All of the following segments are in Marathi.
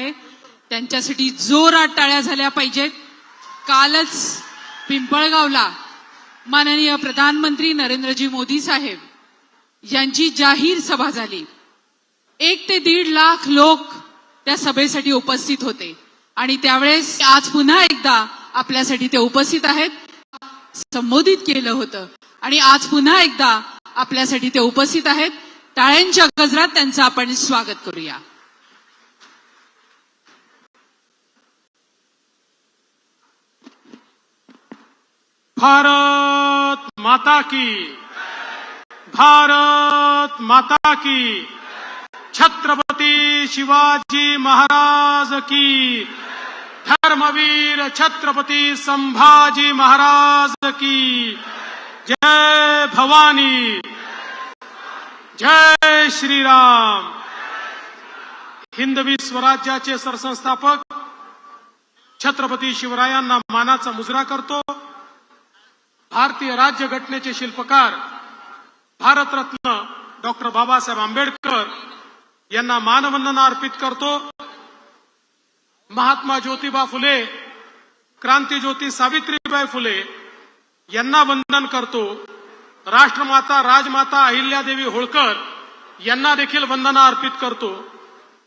आहे. त्यांच्यासाठी जोरात टाळ्या झाल्या पाहिजेत. कालच पिंपळगावला माननीय प्रधानमंत्री नरेंद्रजी मोदी साहेब यांची जाहीर सभा झाली. एक ते दीड लाख लोक त्या सभेसाठी उपस्थित होते. आणि त्यावेळेस आज पुन्हा एकदा आपल्यासाठी ते उपस्थित आहेत. संबोधित केलं होतं. आणि आज पुन्हा एकदा आपल्यासाठी ते उपस्थित आहेत. टाळ्यांच्या गजरात त्यांचं आपण स्वागत करूया. भारत माता की। भारत माता की। छत्रपती शिवाजी महाराज की। धर्मवीर छत्रपती संभाजी महाराज की। जय भवानी। जय श्रीराम। हिंदवी स्वराज्याचे सरसंस्थापक छत्रपती शिवरायांना मानाचा मुजरा करतो. भारतीय राज्यघटनेचे शिल्पकार भारतरत्न डॉक्टर बाबासाहेब आंबेडकर यांना मानवंदना अर्पित करतो. महात्मा ज्योतिबा फुले क्रांतीज्योती सावित्रीबाई फुले यांना वंदन करतो. राष्ट्रमाता राजमाता अहिल्यादेवी होळकर यांना देखील वंदना अर्पित करतो.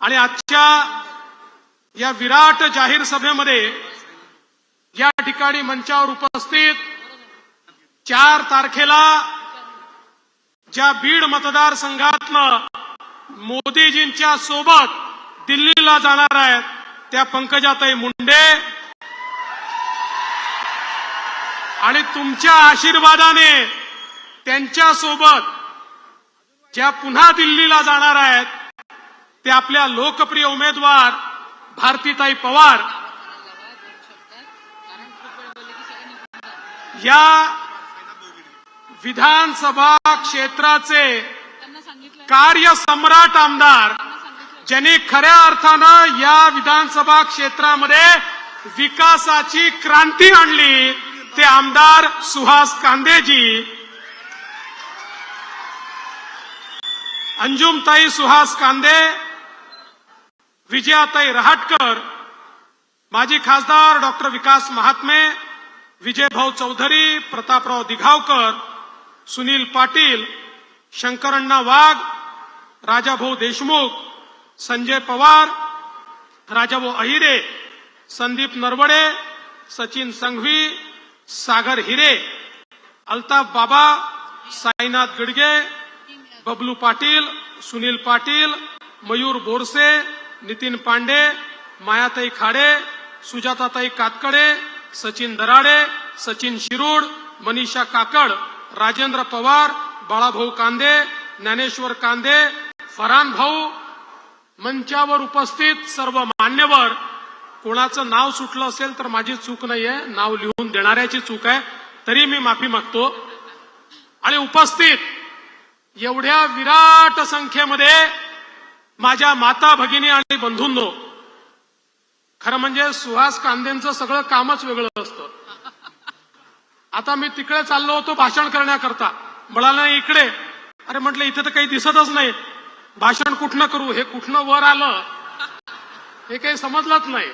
आणि आजच्या या विराट जाहीर सभेमध्ये या ठिकाणी मंचावर उपस्थित चार तारखेला ज्या बीड मतदारसंघातनं मोदीजींच्या सोबत दिल्लीला जाणार आहेत त्या पंकजाताई मुंडे. आणि तुमच्या आशीर्वादाने त्यांच्यासोबत ज्या पुन्हा दिल्लीला जाणार आहेत ते आपल्या लोकप्रिय उमेदवार भारतीताई पवार. या विधानसभा क्षेत्राचे कार्य सम्राट आमदार ज्यांनी खऱ्या अर्थानं या विधानसभा क्षेत्रामध्ये विकासाची क्रांती आणली ते आमदार सुहास कांदेजी. अंजुमताई सुहास कांदे विजयाताई रहाटकर माजी खासदार डॉक्टर विकास महात्मे विजयभाऊ चौधरी प्रतापराव दिघावकर सुनील पाटील शंकरण्णा वाघ राजाभाऊ देशमुख संजय पवार राजाभाऊ अहिरे संदीप नरवडे सचिन संघवी सागर हिरे अल्ताफ बाबा साईनाथ गडगे बबलू पाटील सुनील पाटील मयूर बोरसे नितीन पांडे मायाताई खाडे सुजाताताई कातकडे सचिन दराडे सचिन शिरूड मनीषा काकड. राजेंद्र पवार बाळाभाऊ कांदे ज्ञानेश्वर कांदे फरान भाऊ मंचावर उपस्थित सर्व मान्यवर. कोणाचं नाव सुटलं असेल तर माझी चूक नाहीये. नाव लिहून देणाऱ्याची चूक आहे. तरी मी माफी मागतो. आणि उपस्थित एवढ्या विराट संख्येमध्ये माझ्या माता भगिनी आणि बंधूंनो खरं म्हणजे सुहास कांदेंचं सगळं कामच वेगळं असतं. आता मी तिकडे चाललो होतो भाषण करण्याकरता. म्हणाला इकडे अरे म्हटलं इथे तर काही दिसतच नाही. भाषण कुठनं करू? हे कुठनं वर आलं? हे काही समजलंच नाही.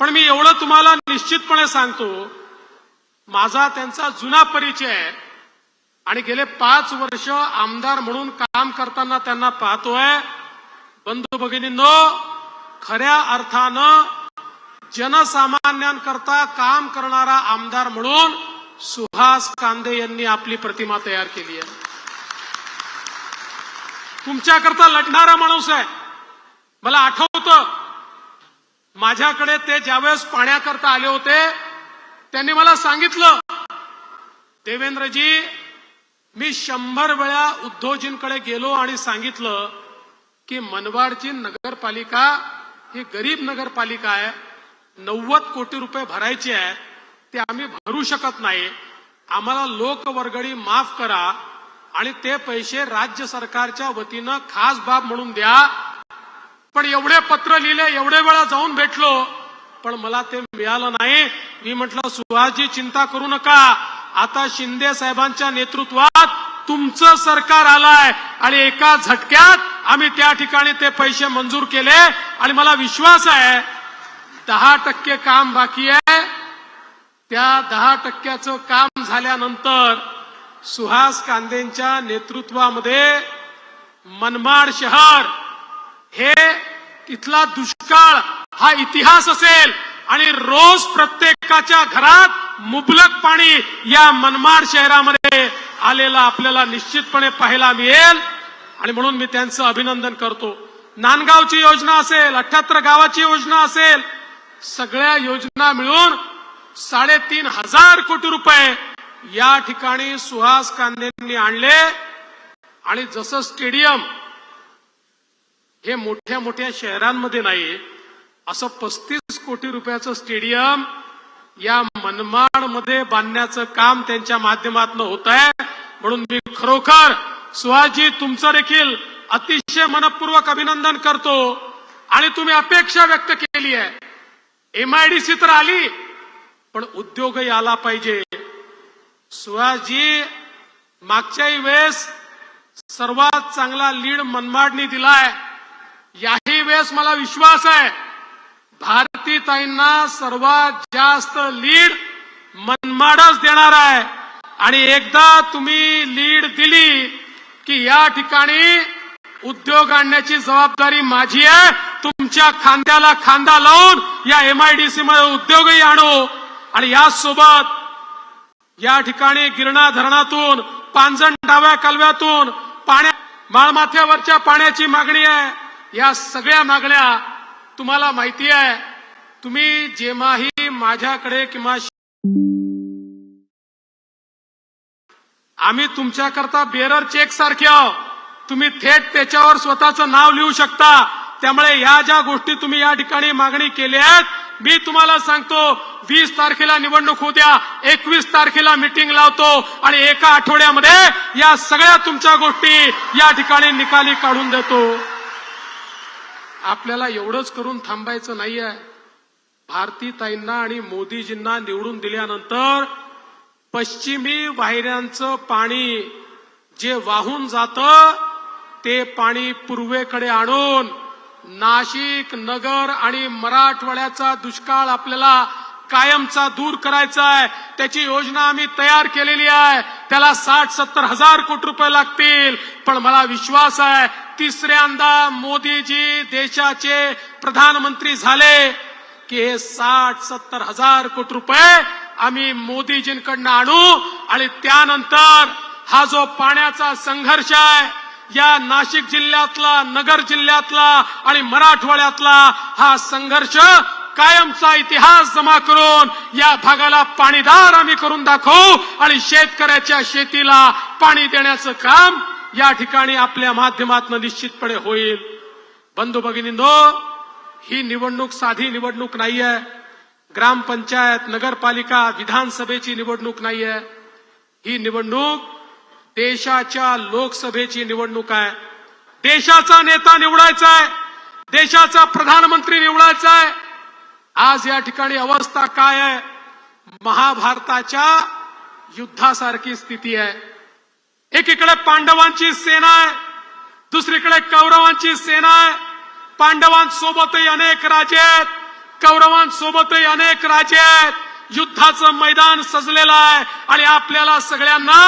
पण मी एवढं तुम्हाला निश्चितपणे सांगतो माझा त्यांचा जुना परिचय आहे. आणि गेले पाच वर्ष आमदार म्हणून काम करताना त्यांना पाहतोय. बंधू भगिनींनो खऱ्या अर्थानं जनसामान्यांकरता काम करणारा आमदार म्हणून सुहास कांदे यांनी आपली प्रतिमा तयार केली आहे. तुमच्याकरता लढणारा माणूस आहे. मला आठवतं माझ्याकडे ते ज्यावेळेस पाण्याकरता आले होते त्यांनी मला सांगितलं देवेंद्रजी मी शंभर वेळा उद्धवजींकडे गेलो आणि सांगितलं की मनवाडची नगरपालिका ही गरीब नगरपालिका आहे. नव्वद कोटी रुपये भरायचे आहे ते आम्ही भरू शकत नाही. आम्हाला लोकवर्गणी माफ करा आणि ते पैसे राज्य सरकारच्या वतीनं खास बाब म्हणून द्या. पण एवढे पत्र लिहिले एवढे वेळा जाऊन भेटलो पण मला ते मिळालं नाही. मी म्हटलं सुहासजी चिंता करू नका. आता शिंदे साहेबांच्या नेतृत्वात तुमचं सरकार आलाय आणि एका झटक्यात आम्ही त्या ठिकाणी ते पैसे मंजूर केले आणि मला विश्वास आहे दहा टक्के काम बाकी आहे. त्या दहा टक्क्याचं काम झाल्यानंतर सुहास कांदेंच्या नेतृत्वामध्ये मनमाड शहर हे तिथला दुष्काळ हा इतिहास असेल आणि रोज प्रत्येकाच्या घरात मुबलक पाणी या मनमाड शहरामध्ये आलेला आपल्याला निश्चितपणे पाहायला मिळेल. आणि म्हणून मी त्यांचं अभिनंदन करतो. नांदगावची योजना असेल अठ्याहत्तर गावाची योजना असेल सगळ्या योजना मिळून साडेतीन हजार कोटी रुपये या ठिकाणी सुहास कांदेंनी आणले. आणि जसं स्टेडियम हे मोठ्या मोठ्या शहरांमध्ये नाही असं पस्तीस कोटी रुपयाचं स्टेडियम या मनमाडमध्ये बांधण्याचं काम त्यांच्या माध्यमातून होत आहे. म्हणून मी खरोखर सुहासजी तुमचं देखील अतिशय मनपूर्वक अभिनंदन करतो. आणि तुम्ही अपेक्षा व्यक्त केली आहे. एमआयडीसी तर आली. पण उद्योगही आला पाहिजे. सुहासजी मागच्याही वेळेस सर्वात चांगला लीड मनमाडनी दिलाय. याही वेळेस मला विश्वास आहे भारतीताईंना सर्वात जास्त लीड मनमाडच देणार आहे. आणि एकदा तुम्ही लीड दिली की या ठिकाणी उद्योग आणण्याची जबाबदारी माझी आहे. तुमच्या खांद्याला खांदा लावून या एमआयडीसी मध्ये उद्योगही आणू. आणि यासोबत या ठिकाणी गिरणा धरणातून पांजण डाव्या कालव्यातून पाण्या माळमाथ्यावरच्या पाण्याची मागणी आहे. या सगळ्या मागण्या तुम्हाला माहिती आहे. तुम्ही जेव्हाही माझ्याकडे किंवा आम्ही तुमच्याकरता बेरर चेक सारखे आहो तुम्ही थेट त्याच्यावर स्वतःचं नाव लिहू शकता. त्यामुळे या ज्या गोष्टी तुम्ही या ठिकाणी मागणी केल्या आहेत मी तुम्हाला सांगतो वीस तारखेला निवडणूक होत्या एकवीस तारखेला मिटिंग लावतो आणि एका आठवड्यामध्ये या सगळ्या तुमच्या गोष्टी या ठिकाणी निकाली काढून देतो. आपल्याला एवढंच करून थांबायचं नाहीये. भारतीताईंना आणि मोदीजींना निवडून दिल्यानंतर पश्चिमी वाहिन्यांचं पाणी जे वाहून जातं ते पाणी पूर्वेकडे आणून नाशिक नगर आणि मराठवाड्याचा दुष्काळ आपल्याला कायमचा दूर करायचा आहे. त्याची योजना आम्ही तयार केलेली आहे. त्याला साठ सत्तर हजार कोटी रुपये लागतील. पण मला विश्वास आहे तिसऱ्यांदा मोदीजी देशाचे प्रधानमंत्री झाले की हे साठ सत्तर हजार कोटी रुपये आम्ही मोदीजींकडनं आणू आणि त्यानंतर हा जो पाण्याचा संघर्ष आहे या नाशिक जिल्ह्यातला नगर जिल्ह्यातला आणि मराठवाड्यातला हा संघर्ष कायमचा इतिहास जमा करून या भागाला पाणीदार आम्ही करून दाखवू आणि शेतकऱ्याच्या शेतीला पाणी देण्याचं काम या ठिकाणी आपल्या माध्यमातून निश्चितपणे होईल. बंधू भगिनींनो ही निवडणूक साधी निवडणूक नाहीये. ग्रामपंचायत नगरपालिका विधानसभेची निवडणूक नाहीये. ही निवडणूक देशाच्या लोकसभेची निवडणूक आहे. देशाचा नेता निवडायचा आहे. देशाचा प्रधानमंत्री निवडायचा आहे. आज या ठिकाणी अवस्था काय आहे? महाभारताच्या युद्धासारखी स्थिती आहे. एकीकडे पांडवांची सेना आहे. दुसरीकडे कौरवांची सेना आहे. पांडवांसोबतही अनेक राजे आहेत. कौरवांसोबतही अनेक राजे आहेत. युद्धाचं मैदान सजलेलं आहे आणि आपल्याला सगळ्यांना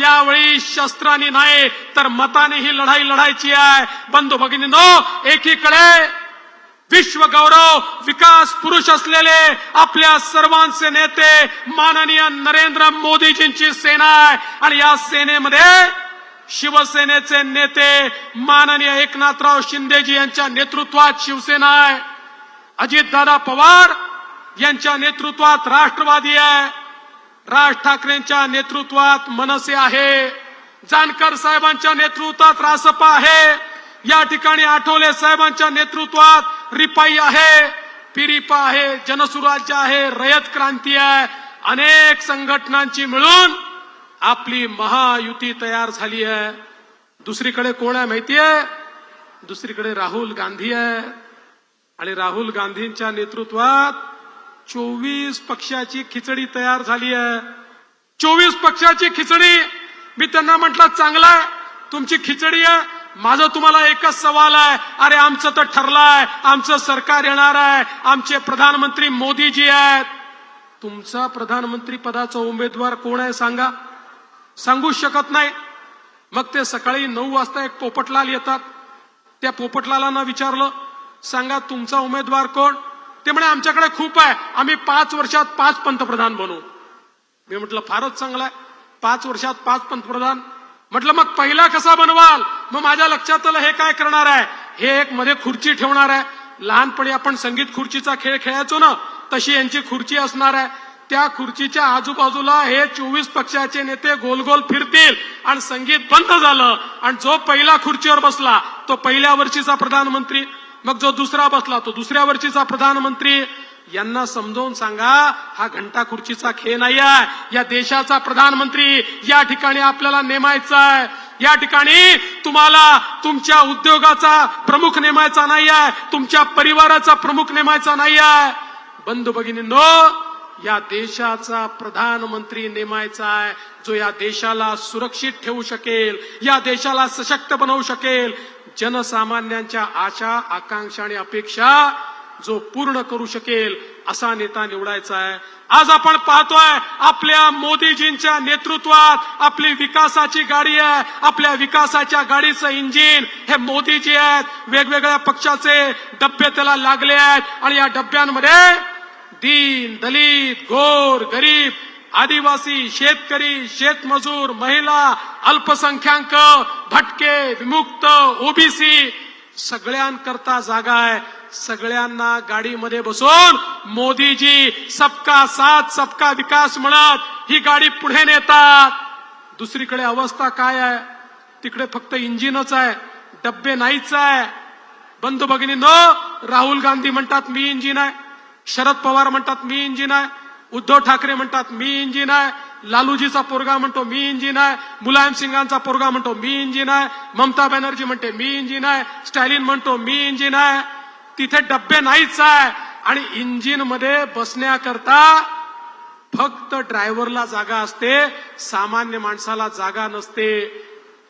यावेळी शस्त्रांनी नाही तर मताने ही लढाई लढायची आहे. बंधू भगिनीनो एकीकडे विश्व गौरव विकास पुरुष असलेले आपल्या सर्वांचे नेते माननीय नरेंद्र मोदीजींची सेना आहे. आणि या सेनेमध्ये शिवसेनेचे नेते माननीय एकनाथराव शिंदेजी यांच्या नेतृत्वात शिवसेना आहे. अजितदादा पवार यांच्या नेतृत्वात राष्ट्रवादी आहे. राज ठाकरेंच्या नेतृत्वात मनसे आहे. जानकर साहेबांच्या नेतृत्वात रासपा आहे. या ठिकाणी आठवले साहेबांच्या नेतृत्वात रिपाई आहे. पिरिपा आहे जनसुराज्य आहे रयत क्रांती आहे. अनेक संघटनांची मिळून आपली महायुती तयार झाली आहे. दुसरीकडे कोण आहे माहितीये? दुसरीकडे राहुल गांधी आहे. आणि राहुल गांधींच्या नेतृत्वात चोवीस पक्षाची खिचडी तयार झाली आहे. चोवीस पक्षाची खिचडी. मी त्यांना म्हटलं चांगला आहे. तुमची खिचडी आहे. माझं तुम्हाला एकच सवाल आहे. अरे आमचं तर ठरलंय आमचं सरकार येणार आहे. आमचे प्रधानमंत्री मोदीजी आहेत. तुमचा प्रधानमंत्री पदाचा उमेदवार कोण आहे सांगा? सांगूच शकत नाही. मग ते सकाळी नऊ वाजता एक पोपटलाल येतात. त्या पोपटलालांना विचारलं सांगा तुमचा उमेदवार कोण? ते म्हणे आमच्याकडे खूप आहे. आम्ही पाच वर्षात पाच पंतप्रधान बनवू मी म्हटलं फारच चांगलं आहे. पाच वर्षात पाच पंतप्रधान. म्हटलं मग पहिला कसा बनवाल? मग माझ्या लक्षात आलं हे काय करणार आहे? हे एक मध्ये खुर्ची ठेवणार आहे. लहानपणी आपण संगीत खुर्चीचा खेळ खेळायचो ना तशी यांची खुर्ची असणार आहे. त्या खुर्चीच्या आजूबाजूला हे चोवीस पक्षाचे नेते गोल गोल फिरतील आणि संगीत बंद झालं. आणि जो पहिला खुर्चीवर बसला तो पहिल्या वर्षीचा प्रधानमंत्री. मग जो दुसरा बसला तो दुसऱ्या वर्षीचा प्रधानमंत्री यांना समजावून सांगा हा घंटा खुर्चीचा खेळ नाही आहे. या देशाचा प्रधानमंत्री या ठिकाणी आपल्याला नेमायचा आहे. या ठिकाणी तुम्हाला तुमच्या उद्योगाचा प्रमुख नेमायचा नाही आहे. तुमच्या परिवाराचा प्रमुख नेमायचा नाही आहे. बंधू भगिनींनो या देशाचा प्रधानमंत्री नेमायचा आहे जो या देशाला सुरक्षित ठेवू शकेल या देशाला सशक्त बनवू शकेल. जनसामान्यांच्या आशा आकांक्षा आणि अपेक्षा जो पूर्ण करू शकेल असा नेता निवडायचा आहे. आज आपण पाहतोय आपल्या मोदीजींच्या नेतृत्वात आपली विकासाची गाडी आहे. आपल्या विकासाच्या गाडीचं इंजिन हे मोदीजी आहेत. वेगवेगळ्या पक्षाचे डब्बे त्याला लागले आहेत. आणि या डब्यांमध्ये दीन दलित गोर गरीब आदिवासी शेतकरी शेतमजूर महिला अल्पसंख्याक भटके विमुक्त ओबीसी सगळ्यांकरता जागा आहे. सगळ्यांना गाडीमध्ये बसून मोदीजी सबका साथ सबका विकास म्हणत ही गाडी पुढे नेतात. दुसरीकडे अवस्था काय आहे? तिकडे फक्त इंजिनच आहे. डब्बे नाहीच आहे. बंधू भगिनीनो राहुल गांधी म्हणतात मी इंजिन आहे. शरद पवार म्हणतात मी इंजिन आहे. उद्धव ठाकरे म्हणतात मी इंजिन आहे. लालूजीचा पोरगा म्हणतो मी इंजिन आहे. मुलायम सिंगांचा पोरगा म्हणतो मी इंजिन आहे. ममता बॅनर्जी म्हणते मी इंजिन आहे. स्टॅलिन म्हणतो मी इंजिन आहे. तिथे डब्बे नाहीच आहे. आणि इंजिनमध्ये बसण्याकरता फक्त ड्रायव्हरला जागा असते सामान्य माणसाला जागा नसते.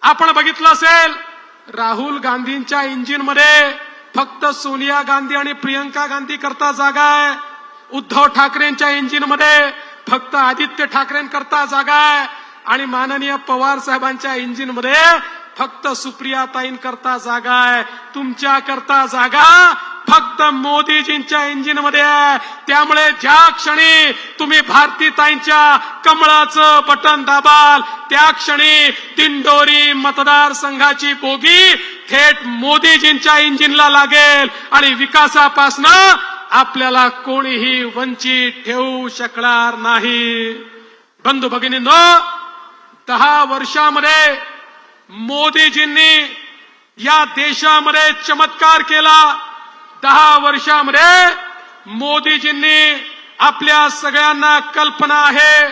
आपण बघितलं असेल राहुल गांधींच्या इंजिनमध्ये फक्त सोनिया गांधी आणि प्रियंका गांधी करता जागा आहे. उद्धव ठाकरेंच्या इंजिनमध्ये फक्त आदित्य ठाकरेंकरता जागा आहे. आणि माननीय पवार साहेबांच्या इंजिनमध्ये फक्त सुप्रियाताईंकरता जागा आहे. तुमच्या करता जागा फक्त मोदीजींच्या इंजिनमध्ये आहे. त्यामुळे ज्या क्षणी तुम्ही भारतीताईंच्या कमळाचं बटन दाबाल त्या क्षणी दिंडोरी मतदारसंघाची बोगी थेट मोदीजींच्या इंजिनला लागेल. आणि विकासापासनं आपल्याला कोणीही वंचित ठेवू शकणार नाही. बंधू भगिनींनो दहा वर्षामध्ये मोदीजींनी या देशामध्ये चमत्कार केला. दहा वर्षामध्ये मोदीजींनी आपल्या सगळ्यांना कल्पना आहे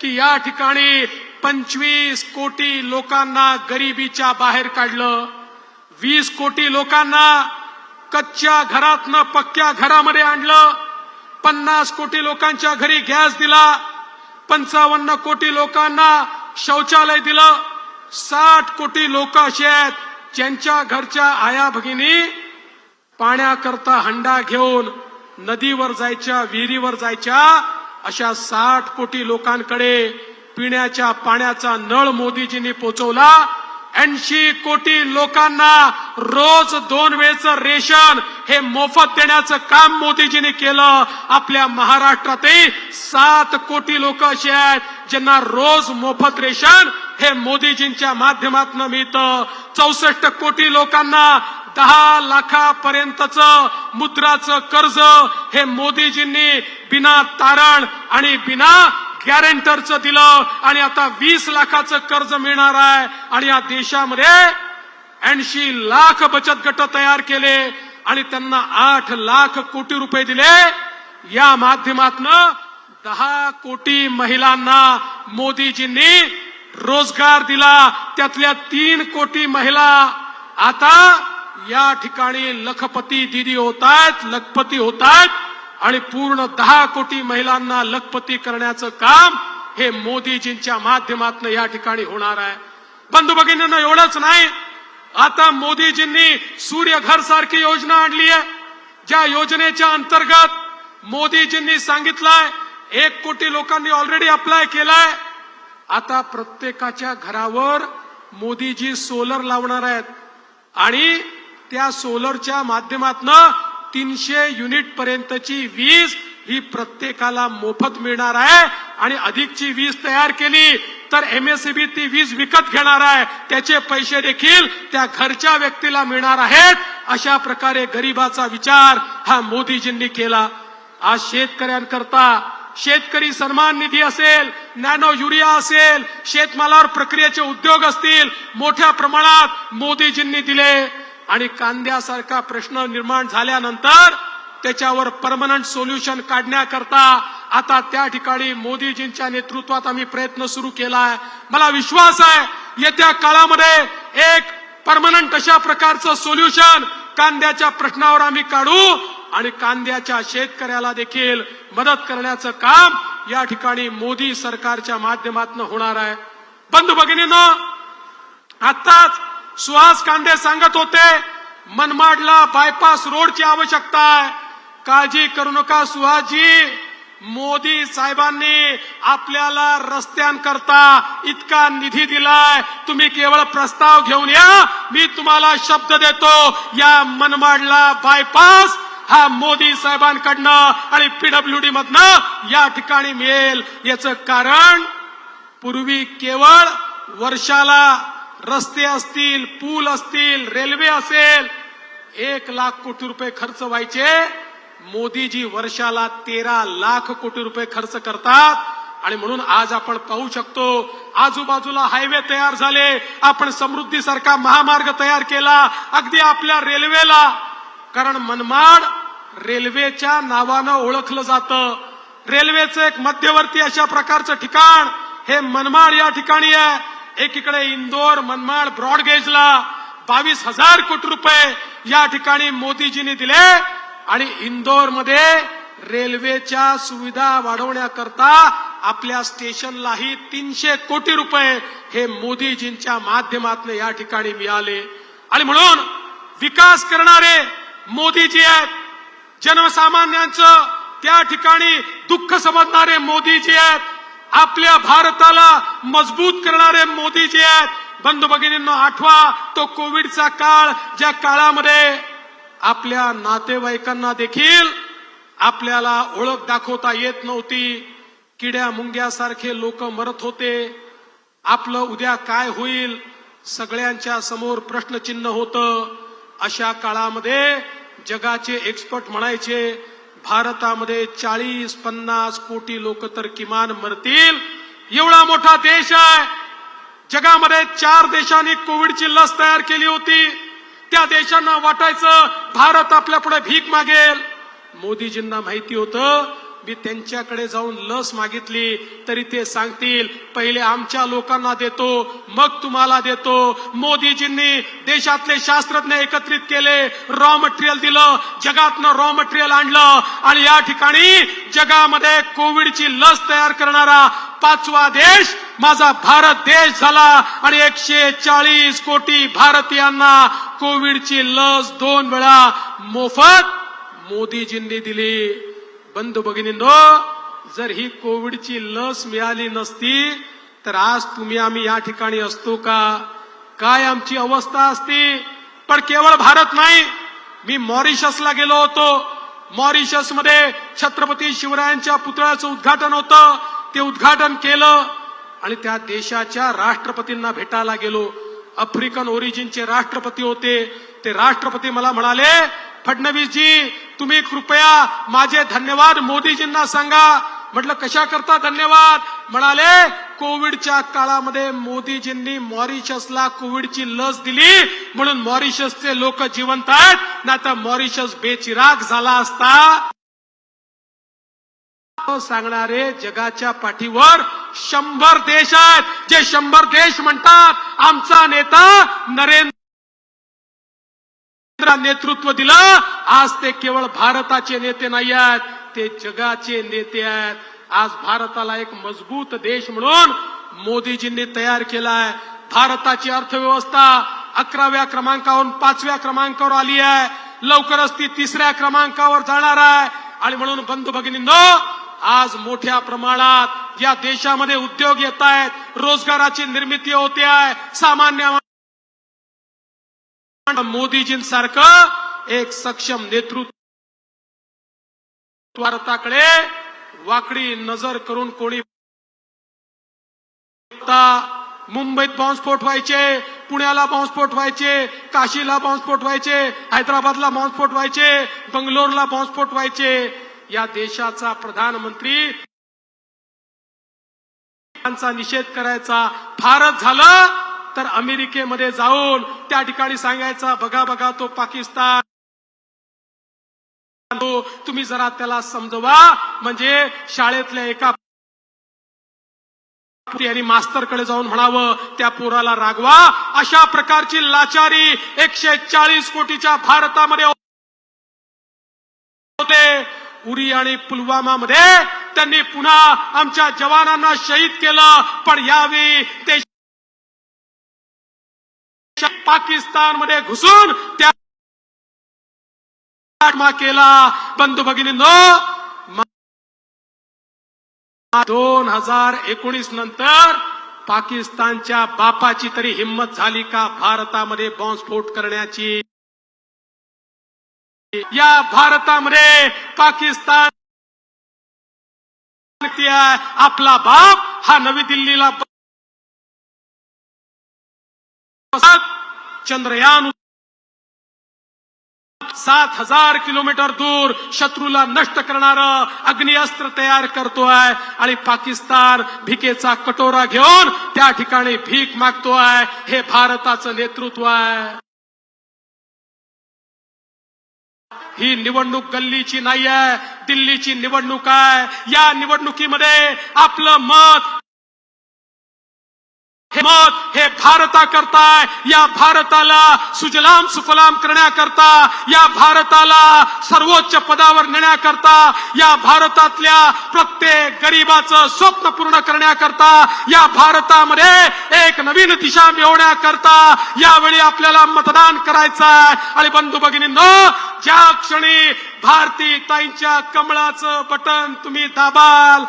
की या ठिकाणी पंचवीस कोटी लोकांना गरिबीच्या बाहेर काढलं. वीस कोटी लोकांना कच्च्या घरातनं पक्क्या घरामध्ये आणलं. पन्नास कोटी लोकांच्या घरी गॅस दिला. पंचावन्न कोटी लोकांना शौचालय दिलं. साठ कोटी लोक असे आहेत ज्यांच्या घरच्या आया भगिनी पाण्याकरता हंडा घेऊन नदीवर जायच्या विहिरीवर जायच्या अशा साठ कोटी लोकांकडे पिण्याच्या पाण्याचा नळ मोदीजींनी पोचवला. ऐंशी कोटी लोकांना रोज दोन वेळचं रेशन हे मोफत देण्याचं काम मोदीजींनी केलं. आपल्या महाराष्ट्रातही सात कोटी लोक असे आहेत ज्यांना रोज मोफत रेशन हे मोदीजींच्या माध्यमातून मिळतं. चौसष्ट कोटी लोकांना दहा लाखापर्यंतचं मुद्राचं कर्ज हे मोदीजींनी बिना तारण आणि बिना गॅरेंटरचं दिलं आणि आता वीस लाखाचं कर्ज मिळणार आहे. आणि या देशामध्ये ऐंशी लाख बचत गट तयार केले आणि त्यांना आठ लाख कोटी रुपये दिले. या माध्यमातून दहा कोटी महिलांना मोदीजींनी रोजगार दिला. त्यातल्या तीन कोटी महिला आता या ठिकाणी लखपती दिदी होत आहेत लखपती होत आहेत आणि पूर्ण दहा कोटी महिलांना लखपती करण्याचं काम हे मोदीजींच्या माध्यमातून या ठिकाणी होणार आहे. बंधू भगिनींना एवढंच नाही. आता मोदीजींनी सूर्यघर सारखी योजना आणली आहे. ज्या योजनेच्या अंतर्गत मोदीजींनी सांगितलंय एक कोटी लोकांनी ऑलरेडी अप्लाय केलाय. आता प्रत्येकाच्या घरावर मोदीजी सोलर लावणार आहेत. आणि त्या सोलरच्या माध्यमातनं तीनशे युनिट पर्यंतची वीज ही प्रत्येकाला मोफत मिळणार आहे. आणि अधिकची वीज तयार केली तर एमएससीबी ती वीज विकत घेणार आहे. त्याचे पैसे देखील त्या घरच्या व्यक्तीला मिळणार आहेत. अशा प्रकारे गरिबाचा विचार हा मोदीजींनी केला. आज शेतकऱ्यांकरता शेतकरी सन्मान निधी असेल नॅनो युरिया असेल शेतमालावर प्रक्रियेचे उद्योग असतील मोठ्या प्रमाणात मोदीजींनी दिले. आणि कांद्यासारखा प्रश्न निर्माण झाल्यानंतर त्याच्यावर परमनंट सोल्युशन काढण्याकरता आता त्या ठिकाणी मोदीजींच्या नेतृत्वात आम्ही प्रयत्न सुरू केलाय. मला विश्वास आहे येत्या काळामध्ये एक परमनंट अशा प्रकारचं सोल्युशन कांद्याच्या प्रश्नावर आम्ही काढू आणि कांद्याच्या शेतकऱ्याला देखील मदत करण्याचं काम या ठिकाणी मोदी सरकारच्या माध्यमातून होणार आहे. बंधू भगिनीनं आताच सुहास कांदे सांगत होते मनमाडला बायपास रोडची आवश्यकता आहे. काळजी करू नका सुहासजी. मोदी साहेबांनी आपल्याला रस्त्यांकरता इतका निधी दिलाय. तुम्ही केवळ प्रस्ताव घेऊन या मी तुम्हाला शब्द देतो या मनमाडला बायपास हा मोदी साहेबांकडनं आणि पीडब्ल्यूडी मधनं या ठिकाणी मिळेल. याचं कारण पूर्वी केवळ वर्षाला रस्ते असतील पूल असतील रेल्वे असेल एक लाख कोटी रुपये खर्च व्हायचे. मोदीजी वर्षाला तेरा लाख कोटी रुपये खर्च करतात. आणि म्हणून आज आपण पाहू शकतो आजूबाजूला हायवे तयार झाले. आपण समृद्धीसारखा महामार्ग तयार केला. अगदी आपल्या रेल्वेला. कारण मनमाड रेल्वेच्या नावानं ओळखलं जातं. रेल्वेचं एक मध्यवर्ती अशा प्रकारचं ठिकाण. हे मनमाड या ठिकाणी आहे. एकीकडे इंदोर मनमाड ब्रॉडगेजला बावीस हजार कोटी रुपये या ठिकाणी मोदीजींनी दिले आणि इंदोरमध्ये रेल्वेच्या सुविधा वाढवण्याकरता आपल्या स्टेशनलाही तीनशे कोटी रुपये हे मोदीजींच्या माध्यमातून या ठिकाणी मिळाले. आणि म्हणून विकास करणारे मोदीजी आहेत जनसामान्यांचं त्या ठिकाणी दुःख समजणारे मोदीजी आहेत आपल्या भारताला मजबूत करणारे मोदीजी आहेत. बंधू भगिनींना आठवा तो कोविडचा काळ ज्या काळामध्ये आपल्या नातेवाईकांना देखील आपल्याला ओळख दाखवता येत नव्हती. किड्या मुंग्यासारखे लोक मरत होते. आपलं उद्या काय होईल? सगळ्यांच्या समोर प्रश्नचिन्ह होतं. अशा काळामध्ये जगाचे एक्सपर्ट म्हणायचे भारतामध्ये चाळीस पन्नास कोटी लोक तर किमान मरतील. एवढा मोठा देश आहे. जगामध्ये चार देशांनी कोविडची लस तयार केली होती. त्या देशांना वाटायचं भारत आपल्या पुढे भीक मागेल. मोदीजींना माहिती होतं मी त्यांच्याकडे जाऊन लस मागितली तरी ते सांगतील पहिले आमच्या लोकांना देतो मग तुम्हाला देतो. मोदीजींनी देशातले शास्त्रज्ञ एकत्रित केले रॉ मटेरियल दिलं जगातनं रॉ मटेरियल आणलं आणि या ठिकाणी जगामध्ये कोविडची लस तयार करणारा पाचवा देश माझा भारत देश झाला. आणि एकशे चाळीस कोटी भारतीयांना कोविडची लस दोन वेळा मोफत मोदीजींनी दिली. बंधू भगिनींनो जर ही कोविडची लस मिळाली नसती तर आज तुम्ही आम्ही या ठिकाणी असतो का? काय आमची अवस्था असती? पण केवळ भारत नाही मी मॉरिशसला गेलो होतो. मॉरिशसमध्ये छत्रपती शिवरायांच्या पुतळ्याचं उद्घाटन होतं. ते उद्घाटन केलं आणि त्या देशाच्या राष्ट्रपतींना भेटायला गेलो. आफ्रिकन ओरिजिनचे राष्ट्रपती होते. ते राष्ट्रपती मला म्हणाले फडणवीसजी तुम्ही कृपया माझे धन्यवाद मोदीजींना सांगा. म्हटलं कशा करता धन्यवाद? म्हणाले कोविडच्या काळामध्ये मोदीजींनी मॉरिशसला कोविडची लस दिली. म्हणून मॉरिशसचे लोक जिवंत आहेत. नाही तर मॉरिशस बेचिराग झाला असता. सांगणारे जगाच्या पाठीवर शंभर देश आहेत. जे शंभर देश म्हणतात आमचा नेता नरेंद्र नेतृत्व दिलं. आज ते केवळ भारताचे नेते नाही आहेत ते जगाचे नेते आहेत. आज भारताला एक मजबूत देश म्हणून मोदीजींनी तयार केलाय. भारताची अर्थव्यवस्था अकराव्या क्रमांकावरून पाचव्या क्रमांकावर आली आहे. लवकरच ती तिसऱ्या क्रमांकावर जाणार आहे. आणि म्हणून बंधू भगिनींनो आज मोठ्या प्रमाणात या देशामध्ये उद्योग येत आहेत. रोजगाराची निर्मिती होते आहे. सामान्य मोदीजींसारखं एक सक्षम नेतृत्व भारताकडे वाकडी नजर करून कोणी मुंबईत बॉम्बस्फोट व्हायचे पुण्याला बॉम्बस्फोट व्हायचे काशीला बॉम्बस्फोट व्हायचे हैदराबादला बॉम्बस्फोट व्हायचे बंगलोरला बॉम्बस्फोट व्हायचे. या देशाचा प्रधानमंत्री यांचा निषेध करायचा. फारच झालं. तर अमेरिकेमध्ये जाऊन त्या ठिकाणी सांगायचा बघा बघा तो पाकिस्तान. तुम्ही जरा त्याला समजवा. म्हणजे शाळेतल्या एका यांनी मास्तरकडे जाऊन म्हणावं त्या पोराला रागवा. अशा प्रकारची लाचारी एकशे चाळीस कोटीच्या भारतामध्ये होते. उरी आणि पुलवामा मध्ये त्यांनी पुन्हा आमच्या जवानांना शहीद केलं पण यावेळी ते पाकिस्तानमध्ये घुसून त्या केला. बंधू भगिनींनो दोन हजार एकोणीस नंतर पाकिस्तानच्या बापाची तरी हिंमत झाली का भारतामध्ये बॉम्बस्फोट करण्याची? या भारतामध्ये पाकिस्तान आपला बाप हा नवी दिल्लीला चंद्रयान सात हजार किलोमीटर दूर शत्रूला नष्ट करणारं अग्निअस्त्र तयार करतोय आणि पाकिस्तान भिकेचा कटोरा घेऊन त्या ठिकाणी भीक मागतोय. हे भारताचं नेतृत्व आहे. ही निवडणूक गल्लीची नाही आहे दिल्लीची निवडणूक आहे. या निवडणुकीमध्ये आपलं मत मत हे भारताकरता या भारताला सुजलाम सुफलाम करण्याकरता या भारताला सर्वोच्च पदावर नेण्याकरता या भारतातल्या प्रत्येक गरीबाचं स्वप्न पूर्ण करण्याकरता या भारतामध्ये एक नवीन दिशा मिळवण्याकरता यावेळी आपल्याला मतदान करायचं आहे. आणि बंधू भगिनींनो ज्या क्षणी भारती ताईंच्या कमळाचं बटन तुम्ही दाबाल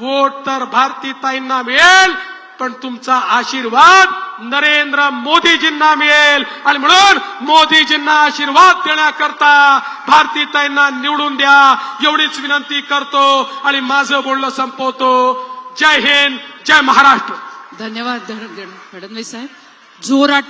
वोट तर भारती ताईंना मिळेल. पण तुमचा आशीर्वाद नरेंद्र मोदीजींना मिळेल. आणि म्हणून मोदीजींना आशीर्वाद देण्याकरता भारतीताईंना निवडून द्या. एवढीच विनंती करतो आणि माझं बोलणं संपवतो. जय हिंद जय महाराष्ट्र. धन्यवाद फडणवीस साहेब. जोराट